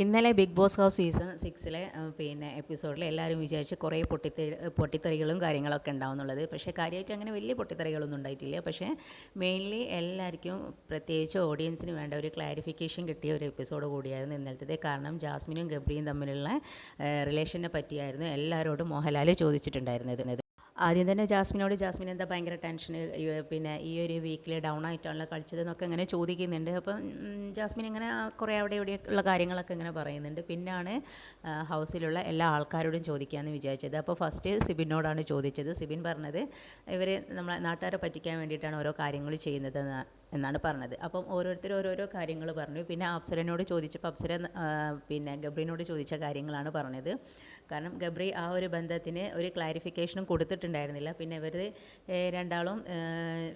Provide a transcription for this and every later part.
ഇന്നലെ big boss house season സിക്സിലെ പിന്നെ എപ്പിസോഡിൽ എല്ലാവരും വിചാരിച്ച് കുറേ പൊട്ടിത്തെറി പൊട്ടിത്തെറികളും കാര്യങ്ങളൊക്കെ ഉണ്ടാവുന്നുള്ളത്. പക്ഷേ കാര്യമായിട്ട് അങ്ങനെ വലിയ പൊട്ടിത്തെറികളൊന്നും ഉണ്ടായിട്ടില്ല. പക്ഷേ മെയിൻലി എല്ലാവർക്കും പ്രത്യേകിച്ച് ഓഡിയൻസിന് വേണ്ട ഒരു ക്ലാരിഫിക്കേഷൻ കിട്ടിയ ഒരു എപ്പിസോഡ് കൂടിയായിരുന്നു ഇന്നലത്തെ കാരണം ജാസ്മിനും ഗബ്രിയും തമ്മിലുള്ള റിലേഷനെ പറ്റിയായിരുന്നു എല്ലാവരോടും മോഹൻലാൽ ചോദിച്ചിട്ടുണ്ടായിരുന്നത്. ആദ്യം തന്നെ ജാസ്മിനോട് ജാസ്മിൻ എന്താ ഭയങ്കര ടെൻഷൻ പിന്നെ ഈ ഒരു വീക്കിൽ ഡൗൺ ആയിട്ടാണല്ലോ കളിച്ചതെന്നൊക്കെ ഇങ്ങനെ ചോദിക്കുന്നുണ്ട്. അപ്പം ജാസ്മിൻ ഇങ്ങനെ കുറേ അവിടെ ഇവിടെ ഉള്ള കാര്യങ്ങളൊക്കെ ഇങ്ങനെ പറയുന്നുണ്ട്. പിന്നാണ് ഹൗസിലുള്ള എല്ലാ ആൾക്കാരോടും ചോദിക്കാമെന്ന് വിചാരിച്ചത്. അപ്പോൾ ഫസ്റ്റ് സിബിനോടാണ് ചോദിച്ചത്. സിബിൻ പറഞ്ഞത് ഇവർ നമ്മളെ നാട്ടുകാരെ പറ്റിക്കാൻ വേണ്ടിയിട്ടാണ് ഓരോ കാര്യങ്ങൾ ചെയ്യുന്നത് എന്നാ- എന്നാണ് പറഞ്ഞത്. അപ്പം ഓരോരുത്തർ ഓരോരോ കാര്യങ്ങൾ പറഞ്ഞു. പിന്നെ അപ്സരനോട് ചോദിച്ചപ്പോൾ അപ്സര പിന്നെ ഗബ്രീനോട് ചോദിച്ച കാര്യങ്ങളാണ് പറഞ്ഞത്. കാരണം ഗബ്രി ആ ഒരു ബന്ധത്തിന് ഒരു ക്ലാരിഫിക്കേഷനും കൊടുത്തിട്ടുണ്ടായിരുന്നില്ല പിന്നെ ഇവർ രണ്ടാളും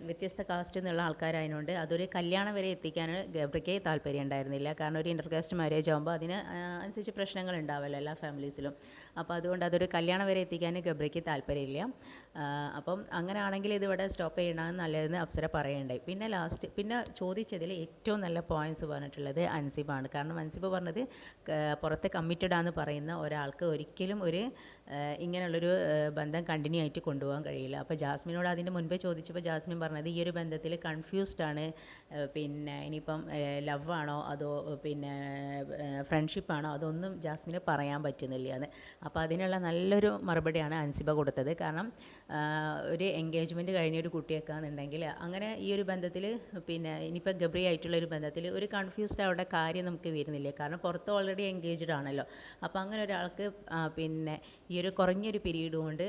വ്യത്യസ്ത കാസ്റ്റ് എന്നുള്ള ആൾക്കാരായതുകൊണ്ട് അതൊരു കല്യാണം വരെ എത്തിക്കാൻ ഗബ്രിക്ക് താല്പര്യം ഉണ്ടായിരുന്നില്ല. കാരണം ഒരു ഇന്റർകാസ്റ്റ് മാരേജ് ആകുമ്പോൾ അതിന് അനുസരിച്ച് പ്രശ്നങ്ങൾ ഉണ്ടാവുമല്ലോ എല്ലാ ഫാമിലീസിലും അപ്പോൾ അതുകൊണ്ട് അതൊരു കല്യാണം വരെ എത്തിക്കാൻ ഗബ്രിക്ക് താല്പര്യമില്ല. അപ്പം അങ്ങനെയാണെങ്കിൽ ഇതിവിടെ ഇവിടെ സ്റ്റോപ്പ് ചെയ്യണമെന്ന് നല്ലതെന്ന് അപ്സര പറയുണ്ടായി. പിന്നെ ലാസ്റ്റ് പിന്നെ ചോദിച്ചതിൽ ഏറ്റവും നല്ല പോയിന്റ്സ് പറഞ്ഞിട്ടുള്ളത് അൻസിബാണ്. കാരണം അൻസിബ് പറഞ്ഞത് പുറത്തെ പുറത്ത് കമ്മിറ്റഡ് ആണെന്ന് പറയുന്ന ഒരാൾക്ക് ഒരിക്കലും ഒരു ഇങ്ങനെയുള്ളൊരു ബന്ധം കണ്ടിന്യൂ ആയിട്ട് കൊണ്ടുപോകാൻ കഴിയില്ല. അപ്പോൾ ജാസ്മിനോട് അതിന്റെ മുൻപേ ചോദിച്ചപ്പോൾ ജാസ്മിൻ പറഞ്ഞത് ഈ ഒരു ബന്ധത്തിൽ കൺഫ്യൂസ്ഡ് ആണ്. പിന്നെ ഇനിയിപ്പം ലവ് ആണോ അതോ പിന്നെ ഫ്രണ്ട്ഷിപ്പ് ആണോ അതൊന്നും ജാസ്മിന് പറയാൻ പറ്റുന്നില്ല എന്ന്. അപ്പോൾ അതിനുള്ള നല്ലൊരു മറുപടിയാണ് അൻസിബ കൊടുത്തത്. കാരണം ഒരു എൻഗേജ്മെന്റ് കഴിഞ്ഞ ഒരു കുട്ടിയൊക്കെ ആണെന്നുണ്ടെങ്കിൽ അങ്ങനെ ഈ ഒരു ബന്ധത്തിൽ പിന്നെ ഇനിയിപ്പോൾ ഗബ്രി ആയിട്ടുള്ള ഒരു ബന്ധത്തിൽ ഒരു കൺഫ്യൂസ്ഡ് ആവേണ്ട കാര്യം നമുക്ക് വരുന്നില്ല. കാരണം പുറത്ത് ഓൾറെഡി എൻഗേജ്ഡ് ആണല്ലോ. അപ്പോൾ അങ്ങനെ ഒരാൾക്ക് പിന്നെ ഈ ഒരു കുറഞ്ഞൊരു പീരീഡ് കൊണ്ട്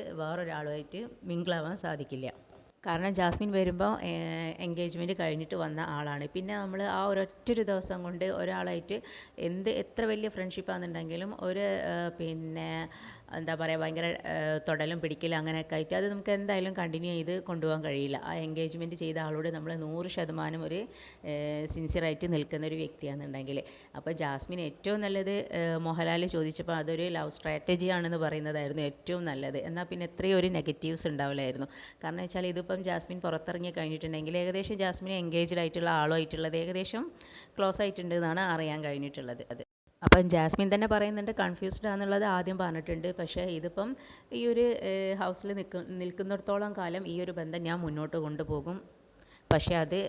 വേറൊരാളുമായിട്ട് മിങ്കിളാവാൻ സാധിക്കില്ല. കാരണം ജാസ്മിൻ വരുമ്പോൾ എൻഗേജ്മെന്റ് കഴിഞ്ഞിട്ട് വന്ന ആളാണ്. പിന്നെ നമ്മൾ ആ ഒരൊറ്റൊരു ദിവസം കൊണ്ട് ഒരാളായിട്ട് എന്ത് എത്ര വലിയ ഫ്രണ്ട്ഷിപ്പാണെന്നുണ്ടെങ്കിലും ഒരു പിന്നെ എന്താ പറയുക ഭയങ്കര തൊടലും പിടിക്കലും അങ്ങനെയൊക്കെ ആയിട്ട് അത് നമുക്ക് എന്തായാലും കണ്ടിന്യൂ ചെയ്ത് കൊണ്ടുപോകാൻ കഴിയില്ല. ആ എൻഗേജ്മെന്റ് ചെയ്ത ആളോട് നമ്മൾ നൂറ് ശതമാനം ഒരു സിൻസിയറായിട്ട് നിൽക്കുന്ന ഒരു വ്യക്തിയാണെന്നുണ്ടെങ്കിൽ അപ്പോൾ ജാസ്മിൻ ഏറ്റവും നല്ലത് മോഹൻലാൽ ചോദിച്ചപ്പോൾ അതൊരു ലവ് സ്ട്രാറ്റജി ആണെന്ന് പറയുന്നതായിരുന്നു ഏറ്റവും നല്ലത്. എന്നാൽ പിന്നെ എത്രയും ഒരു നെഗറ്റീവ്സ് ഉണ്ടാവില്ലായിരുന്നു. കാരണം വെച്ചാൽ ഇതിപ്പം ജാസ്മിൻ പുറത്തിറങ്ങി കഴിഞ്ഞിട്ടുണ്ടെങ്കിൽ ഏകദേശം ജാസ്മിൻ എൻഗേജ്ഡ് ആയിട്ടുള്ള ആളുമായിട്ടുള്ളത് ഏകദേശം ക്ലോസ് ആയിട്ടുണ്ട് എന്നാണ് അറിയാൻ കഴിഞ്ഞിട്ടുള്ളത്. അത് അപ്പം ജാസ്മിൻ തന്നെ പറയുന്നുണ്ട് കൺഫ്യൂസ്ഡ് ആണെന്നുള്ളത് ആദ്യം പറഞ്ഞിട്ടുണ്ട്. പക്ഷേ ഇതിപ്പം ഈ ഒരു ഹൗസിൽ നിൽക്കു നിൽക്കുന്നിടത്തോളം കാലം ഈ ഒരു ബന്ധം ഞാൻ മുന്നോട്ട് കൊണ്ടുപോകും. പക്ഷേ അത്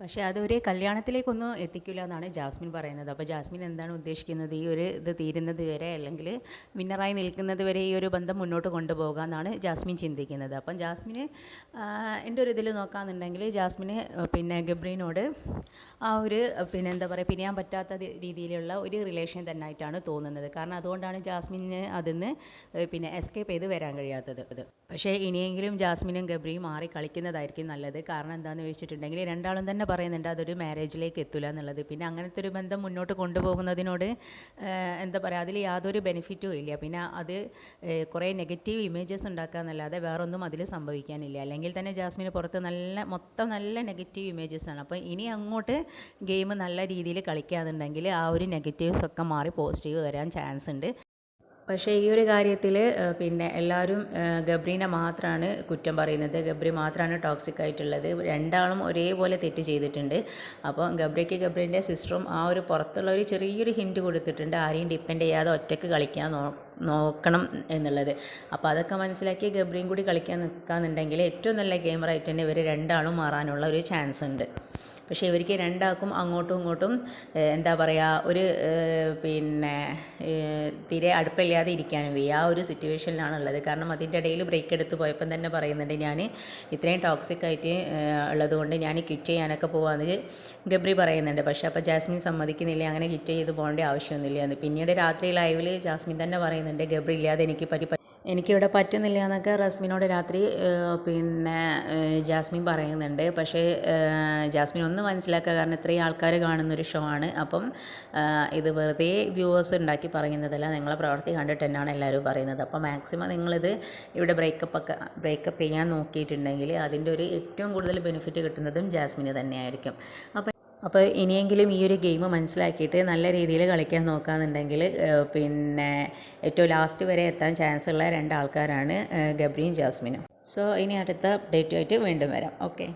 പക്ഷേ അതൊരു കല്യാണത്തിലേക്കൊന്നും എത്തിക്കില്ല എന്നാണ് ജാസ്മിൻ പറയുന്നത്. അപ്പോൾ ജാസ്മിൻ എന്താണ് ഉദ്ദേശിക്കുന്നത്? ഈ ഒരു ഇത് തീരുന്നത് വരെ അല്ലെങ്കിൽ വിന്നറായി നിൽക്കുന്നത് വരെ ഈ ഒരു ബന്ധം മുന്നോട്ട് കൊണ്ടുപോകുക എന്നാണ് ജാസ്മിൻ ചിന്തിക്കുന്നത്. അപ്പം ജാസ്മിന് എന്റെ ഒരു ഇതിൽ നോക്കാന്നുണ്ടെങ്കിൽ ജാസ്മിന് പിന്നെ ഗബ്രീനോട് ആ ഒരു പിന്നെ എന്താ പറയുക പിരിയാൻ പറ്റാത്ത രീതിയിലുള്ള ഒരു റിലേഷൻ തന്നെ ആയിട്ടാണ് തോന്നുന്നത്. കാരണം അതുകൊണ്ടാണ് ജാസ്മിന് അതിന്ന് പിന്നെ എസ്കേപ്പ് ചെയ്ത് വരാൻ കഴിയാത്തത്. പക്ഷേ ഇനിയെങ്കിലും ജാസ്മിനും ഗബ്രിയും മാറി കളിക്കുന്നതായിരിക്കും നല്ലത്. കാരണം എന്താണെന്ന് വെച്ചിട്ടുണ്ടെങ്കിൽ രണ്ടാളും തന്നെ പറയുന്നുണ്ട് അതൊരു മാരേജിലേക്ക് എത്തില്ല എന്നുള്ളത്. പിന്നെ അങ്ങനത്തെ ഒരു ബന്ധം മുന്നോട്ട് കൊണ്ടുപോകുന്നതിനോട് എന്താ പറയുക അതിൽ യാതൊരു ബെനിഫിറ്റും ഇല്ല. പിന്നെ അത് കുറേ നെഗറ്റീവ് ഇമേജസ് ഉണ്ടാക്കുക എന്നല്ലാതെ വേറൊന്നും അതിൽ സംഭവിക്കാനില്ല. അല്ലെങ്കിൽ തന്നെ ജാസ്മിന് പുറത്ത് നല്ല മൊത്തം നല്ല നെഗറ്റീവ് ഇമേജസ് ആണ്. അപ്പോൾ ഇനി അങ്ങോട്ട് ഗെയിം നല്ല രീതിയിൽ കളിക്കുകയാണെന്നുണ്ടെങ്കിൽ ആ ഒരു നെഗറ്റീവ്സ് ഒക്കെ മാറി പോസിറ്റീവ് വരാൻ ചാൻസ് ഉണ്ട്. പക്ഷേ ഈ ഒരു കാര്യത്തിൽ പിന്നെ എല്ലാവരും ഗബ്രീനെ മാത്രമാണ് കുറ്റം പറയുന്നത്. ഗബ്രി മാത്രമാണ് ടോക്സിക് ആയിട്ടുള്ളത്. രണ്ടാളും ഒരേപോലെ തെറ്റ് ചെയ്തിട്ടുണ്ട്. അപ്പോൾ ഗബ്രിക്ക് ഗബ്രീന്റെ സിസ്റ്ററും ആ ഒരു പുറത്തുള്ള ഒരു ചെറിയൊരു ഹിന്റ് കൊടുത്തിട്ടുണ്ട്. ആരെയും ഡിപ്പെൻഡ് ചെയ്യാതെ ഒറ്റയ്ക്ക് കളിക്കാൻ നോ നോക്കണം എന്നുള്ളത്. അപ്പോൾ അതൊക്കെ മനസ്സിലാക്കി ഗബ്രിയും കൂടി കളിക്കാൻ നിൽക്കാന്നുണ്ടെങ്കിൽ ഏറ്റവും നല്ല ഗെയിമറായിട്ട് തന്നെ ഇവർ രണ്ടാളും മാറാനുള്ള ഒരു ചാൻസ് ഉണ്ട് പക്ഷേ ഇവർക്ക് രണ്ടാൾക്കും അങ്ങോട്ടും ഇങ്ങോട്ടും എന്താ പറയുക ഒരു പിന്നെ തീരെ അടുപ്പില്ലാതെ ഇരിക്കാനും വയ്യ. ആ ഒരു സിറ്റുവേഷനിലാണ് ഉള്ളത് കാരണം അതിന്റെ ഇടയിൽ ബ്രേക്ക് എടുത്ത് പോയപ്പം തന്നെ പറയുന്നുണ്ട് ഞാൻ ഇത്രയും ടോക്സിക് ആയിട്ട് ഉള്ളതുകൊണ്ട് ഞാൻ കിറ്റ് ചെയ്യാനൊക്കെ പോകാമെന്ന് ഗബ്രി പറയുന്നുണ്ട് പക്ഷേ അപ്പോൾ ജാസ്മിൻ സമ്മതിക്കുന്നില്ല അങ്ങനെ കിറ്റ് ചെയ്ത് പോകേണ്ട ആവശ്യമൊന്നുമില്ല. പിന്നീട് രാത്രി ലൈവിൽ ജാസ്മിൻ തന്നെ പറയുന്നുണ്ട് ഗബ്രി ഇല്ലാതെ എനിക്ക് പറ്റി എനിക്കിവിടെ പറ്റുന്നില്ല എന്നൊക്കെ റസ്മിനോട് രാത്രി പിന്നെ ജാസ്മിൻ പറയുന്നുണ്ട്. പക്ഷേ ജാസ്മിൻ ഒന്ന് മനസ്സിലാക്കുക കാരണം ഇത്രയും ആൾക്കാർ കാണുന്നൊരു ഷോ ആണ്. അപ്പം ഇത് വെറുതെ വ്യൂവേഴ്സ് ഉണ്ടാക്കി പറയുന്നതല്ല നിങ്ങളെ പ്രവൃത്തി കണ്ടിട്ട് തന്നെയാണ് എല്ലാവരും പറയുന്നത്. അപ്പോൾ മാക്സിമം നിങ്ങളിത് ഇവിടെ ബ്രേക്കപ്പ് ഒക്കെ ബ്രേക്കപ്പ് ചെയ്യാൻ നോക്കിയിട്ടുണ്ടെങ്കിൽ അതിന്റെ ഒരു ഏറ്റവും കൂടുതൽ ബെനിഫിറ്റ് കിട്ടുന്നതും ജാസ്മിന് തന്നെയായിരിക്കും. അപ്പോൾ അപ്പോൾ ഇനിയെങ്കിലും ഈ ഒരു ഗെയിം മനസ്സിലാക്കിയിട്ട് നല്ല രീതിയിൽ കളിക്കാൻ നോക്കുകയെന്നുണ്ടെങ്കിൽ പിന്നെ ഏറ്റവും ലാസ്റ്റ് വരെ എത്താൻ ചാൻസ് ഉള്ള രണ്ടാൾക്കാരാണ് ഗബ്രിയും ജാസ്മിനും. സോ ഇനി അടുത്ത അപ്ഡേറ്റുമായിട്ട് വീണ്ടും വരാം. ഓക്കെ